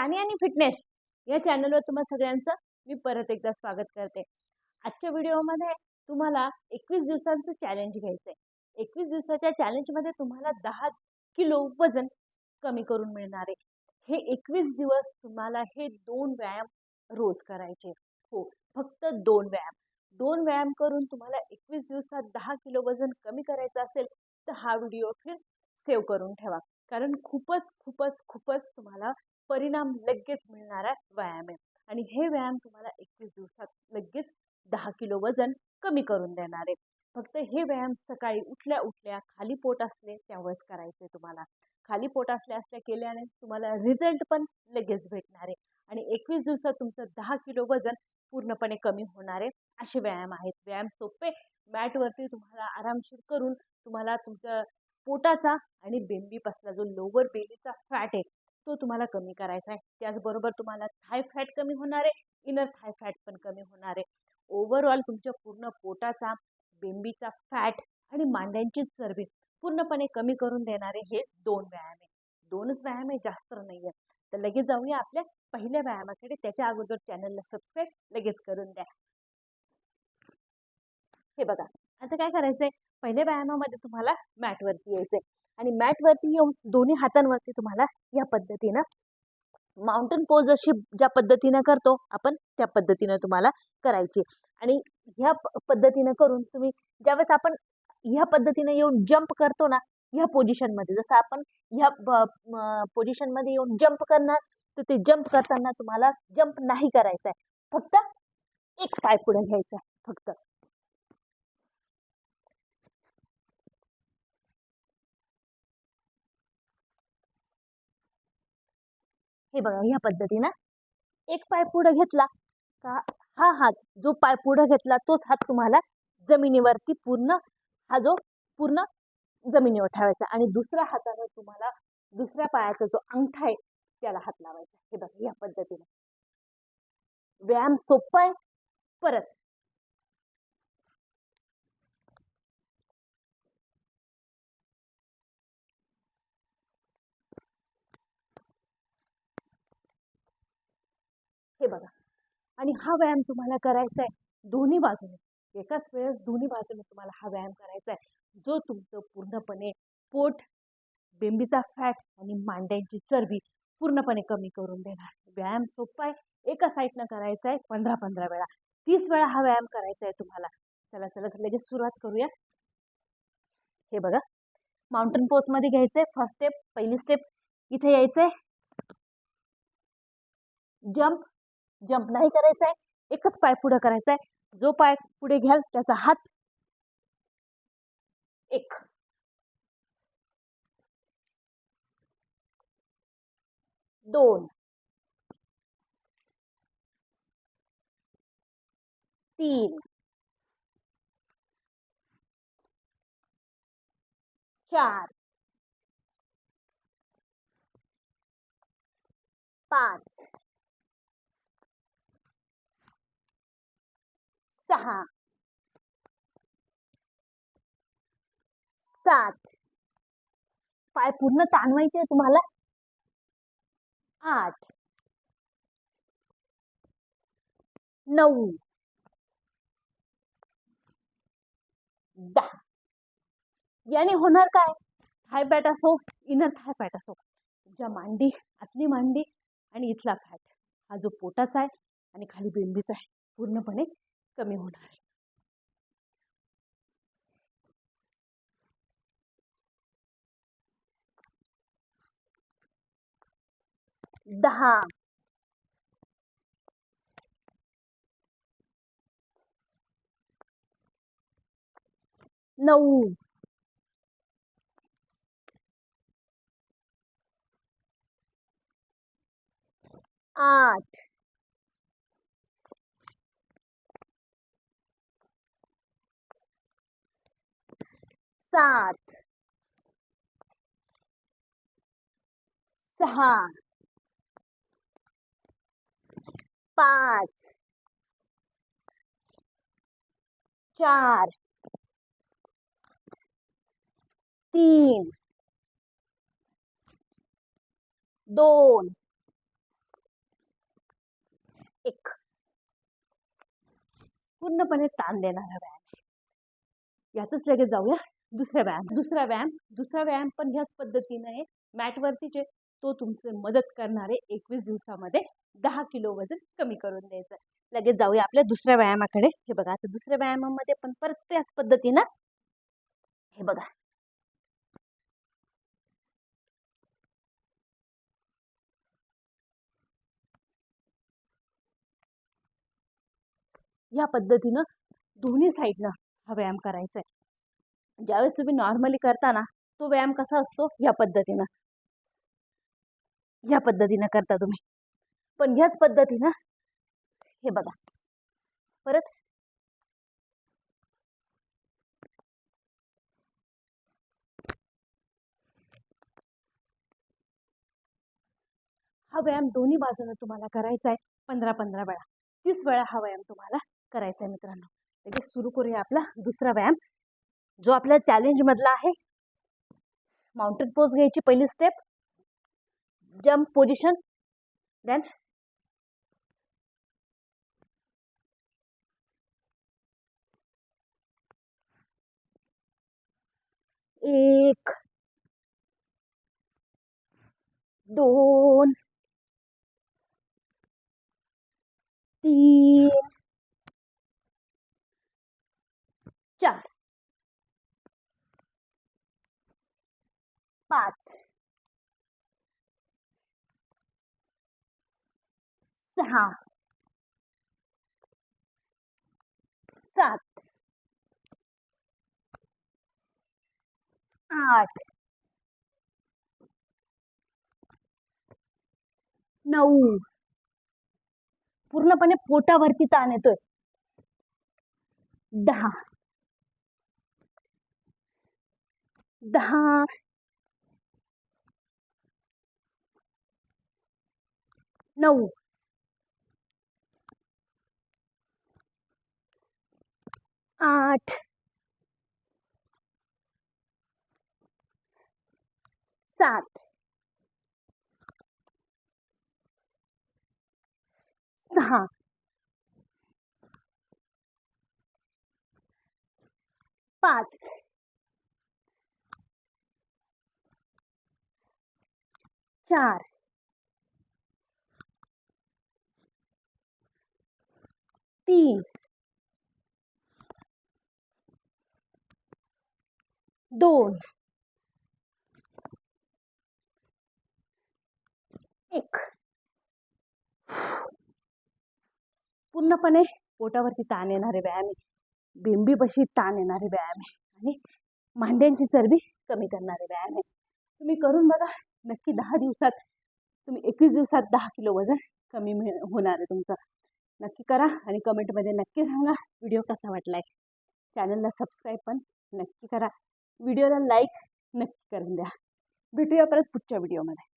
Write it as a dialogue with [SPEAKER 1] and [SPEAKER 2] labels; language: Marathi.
[SPEAKER 1] प्राणी आणि फिटनेस या चॅनलवर तुम्हा सगळ्यांचं मी परत एकदा स्वागत करते. आजच्या व्हिडिओमध्ये तुम्हाला एकवीस दिवसांचं चॅलेंज घ्यायचं आहे एकवीस दिवसाच्या चॅलेंजमध्ये तुम्हाला दहा किलो वजन कमी करून मिळणार आहे. हे एकवीस दिवस तुम्हाला हे दोन व्यायाम रोज करायचे हो फक्त दोन व्यायाम. दोन व्यायाम करून तुम्हाला एकवीस दिवसात दहा किलो वजन कमी करायचं असेल तर हा व्हिडिओ फिर सेव्ह करून ठेवा. कारण खूपच खूपच खूपच तुम्हाला परिणाम लगेच मिळणारा व्यायाम आहे आणि हे व्यायाम तुम्हाला एकवीस दिवसात लगेच दहा किलो वजन कमी करून देणार आहे फक्त हे व्यायाम सकाळी उठल्या उठल्या खाली पोट असले त्यावेळेस करायचे तुम्हाला. खाली पोट असल्या असल्या केल्याने तुम्हाला रिझल्ट पण लगेच भेटणार आहे. आणि एकवीस दिवसात तुमचं दहा किलो वजन पूर्णपणे कमी होणारे असे व्यायाम आहेत. व्यायाम सोपे. मॅटवरती तुम्हाला आरामशीर करून तुम्हाला तुमचं पोटाचा आणि बेंबीपासला जो लोवर बेलीचा फॅट आहे तो तुम्हाला कमी करायचा आहे. त्याचबरोबर तुम्हाला थाय फॅट कमी होणार आहे इनर थाय फॅट पण कमी होणार आहे. ओव्हरऑल तुमच्या पूर्ण पोटाचा बेंबीचा फॅट आणि मांड्यांची चरबी पूर्णपणे कमी करून देणारे हे दोन व्यायाम आहे. दोनच व्यायाम आहे जास्त नाही आहे. तर लगेच जाऊया आपल्या पहिल्या व्यायामाकडे. त्याच्या अगोदर चॅनलला सबस्क्राईब लगेच करून द्या. हे बघा आता काय करायचंय? पहिल्या व्यायामामध्ये तुम्हाला मॅटवरती यायचंय. आणि मॅटवरती येऊन दोन्ही हातांवरती तुम्हाला या पद्धतीनं माउंटन पोज अशी ज्या पद्धतीनं करतो आपण त्या पद्धतीनं तुम्हाला करायची. आणि ह्या प- पद्धतीनं करून तुम्ही ज्यावेळेस आपण ह्या पद्धतीनं येऊन जंप करतो ना ह्या पोझिशनमध्ये जसं आपण ह्या पोझिशनमध्ये येऊन जंप करणार तर ते जंप करताना तुम्हाला जंप नाही करायचा आहे फक्त एक पाय पुढे घ्यायचा आहे फक्त. हे बघा ह्या पद्धतीनं एक पाय पुढे घेतला का हा हात जो पाय पुढं घेतला तोच हात तुम्हाला जमिनीवरती पूर्ण हा जो पूर्ण जमिनीवर ठेवायचा आणि दुसऱ्या हाताने तुम्हाला दुसऱ्या पायाचा जो अंगठा आहे त्याला हात लावायचा. हे बघा या पद्धतीने. व्यायाम सोपा आहे परत हे बघा आणि हा व्यायाम तुम्हाला करायचा आहे दोन्ही बाजूने. एकाच वेळेस दोन्ही बाजूने तुम्हाला हा व्यायाम करायचा आहे जो तुमचं पूर्णपणे पोट बेंबीचा फॅट आणि मांड्यांची चरबी पूर्णपणे कमी करून देणार. व्यायाम सोपा आहे. एका साईडनं करायचा आहे पंधरा पंधरा वेळा. तीस वेळा हा व्यायाम करायचा आहे तुम्हाला. चला चला लगेच सुरुवात करूया. हे बघा. माउंटन पोजमध्ये घ्यायचंय. फर्स्ट स्टेप पहिली स्टेप इथे यायचंय. जम्प जम्प नाही करायचा आहे एकच पाय पुढे करायचा जो पाय पुढे घ्याल हात एक. दोन. तीन. चार. पाच. सहा. सात. पाय पूर्ण ताणवायचे तुम्हाला? आठ. नऊ. दहा. याने होणार काय? थाय फॅट असो इनर थाय फॅट असो. तुमच्या मांडी आतली मांडी आणि इथला फॅट हा जो पोटाचा आहे आणि खाली बिंबीचा आहे. पूर्णपणे कमी होणार दहा. नऊ. आठ. सात. सहा. पाच. चार. तीन. दोन. एक. पूर्णपणे ताण देणारा व्यायाम. यातच लगेच जाऊया. दुसरा व्यायाम दुसरा व्यायाम दुसरा व्यायाम पण ह्याच पद्धतीने मॅटवरतीचे तो तुमचे मदत करणारे एकवीस दिवसामध्ये दहा किलो वजन कमी करून द्यायचं. लगेच जाऊया आपल्या दुसऱ्या व्यायामाकडे. हे बघा आता दुसऱ्या व्यायामामध्ये पण परत त्याच पद्धतीनं हे बघा. या पद्धतीनं दोन्ही साईडनं हा व्यायाम करायचा आहे ज्यावेळेस तुम्ही नॉर्मली करता ना तो व्यायाम कसा असतो? या पद्धतीनं. या पद्धतीनं करता तुम्ही. पण ह्याच पद्धतीनं हे बघा. परत. हा व्यायाम दोन्ही बाजूने तुम्हाला करायचा आहे पंधरा पंधरा वेळा. तीस वेळा हा व्यायाम तुम्हाला करायचा आहे मित्रांनो. लगेच सुरू करूया आपला दुसरा व्यायाम. जो आपल्या चॅलेंजमधला आहे. माउंटेन पोज घ्यायची पहिली स्टेप जम्प पोझिशन देन एक दोन तीन चार पाच. सहा. सात. आठ. नऊ. पूर्णपणे पोटावरती ताण येतोय. दहा. दहा. नऊ. आठ. सात. सहा. पाच. चार. तीन दोन. एक. पूर्णपणे पोटावरती ताण येणारे व्यायाम आहे. बिंबीपाशी ताण येणारे व्यायाम आहे. आणि मांड्यांची चरबी कमी करणारे व्यायाम आहे. तुम्ही करून बघा नक्की दहा दिवसात तुम्ही एकवीस दिवसात दहा किलो वजन कमी मिळ होणार आहे तुमचं. नक्की करा आणि कमेंटमध्ये नक्की सांगा व्हिडिओ कसा वाटला आहे चॅनलला सबस्क्राईब पण नक्की करा. व्हिडिओला लाईक नक्की करून द्या. भेटूया परत पुढच्या व्हिडिओमध्ये.